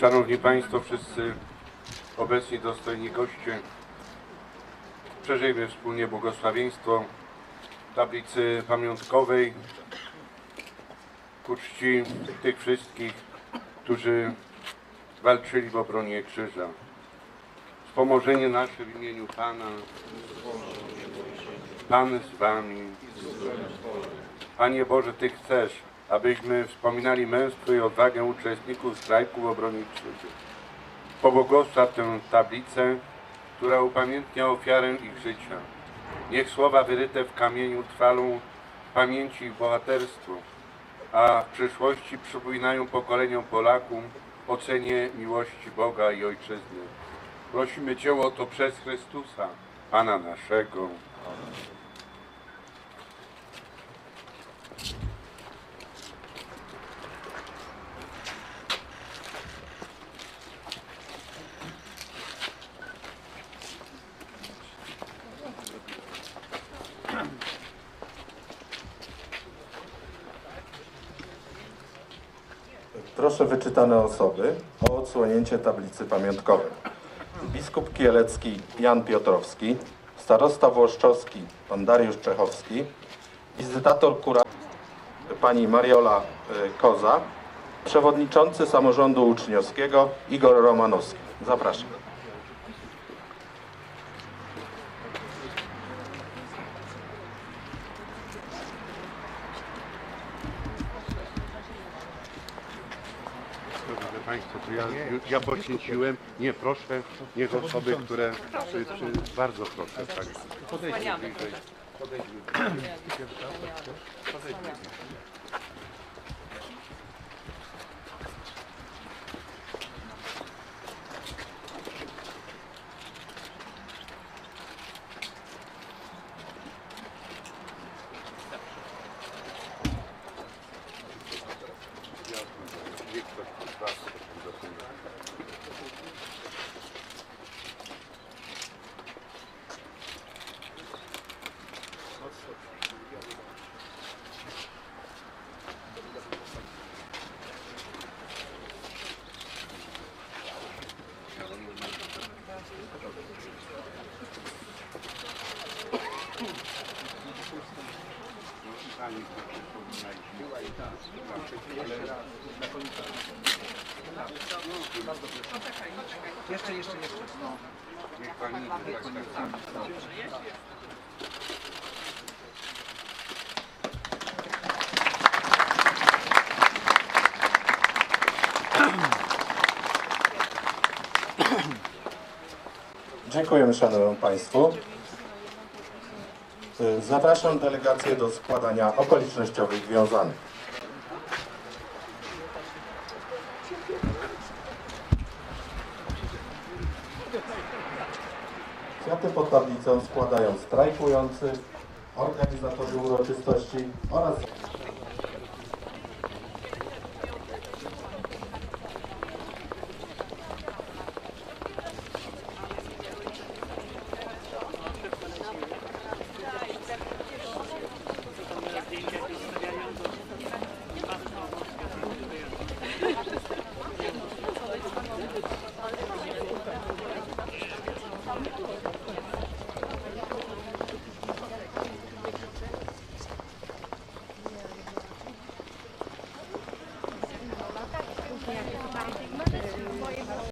Szanowni Państwo, wszyscy obecni dostojni goście, przeżyjmy wspólnie błogosławieństwo tablicy pamiątkowej ku czci tych wszystkich, którzy walczyli w obronie krzyża. Wspomożenie nasze w imieniu Pana. Pan z Wami. Panie Boże, Ty chcesz, abyśmy wspominali męstwo i odwagę uczestników strajku w obronie krzyża. Pobłogosław tę tablicę, która upamiętnia ofiarę ich życia. Niech słowa wyryte w kamieniu trwalą w pamięci ich bohaterstwo, a w przyszłości przypominają pokoleniom Polaków o cenie miłości Boga i Ojczyzny. Prosimy Cię o to przez Chrystusa, Pana naszego. Proszę wyczytane osoby o odsłonięcie tablicy pamiątkowej. Biskup Kielecki Jan Piotrowski, starosta włoszczowski pan Dariusz Czechowski, wizytator kura pani Mariola y, Koza, przewodniczący samorządu uczniowskiego Igor Romanowski. Zapraszam. Państwa, to ja, ja poświęciłem. Nie, proszę, niech osoby, które... Przy, przy, bardzo proszę, tak. Podejdźmy bliżej. Podejdźmy bliżej. Podejdźmy bliżej. Pani przypomina i Jeszcze, jeszcze, jeszcze. No. Niech Pani. Dziękujemy Państwu. Y, Zapraszam delegację do składania okolicznościowych wiązanych. Kwiaty pod tablicą składają strajkujący, organizatorzy uroczystości oraz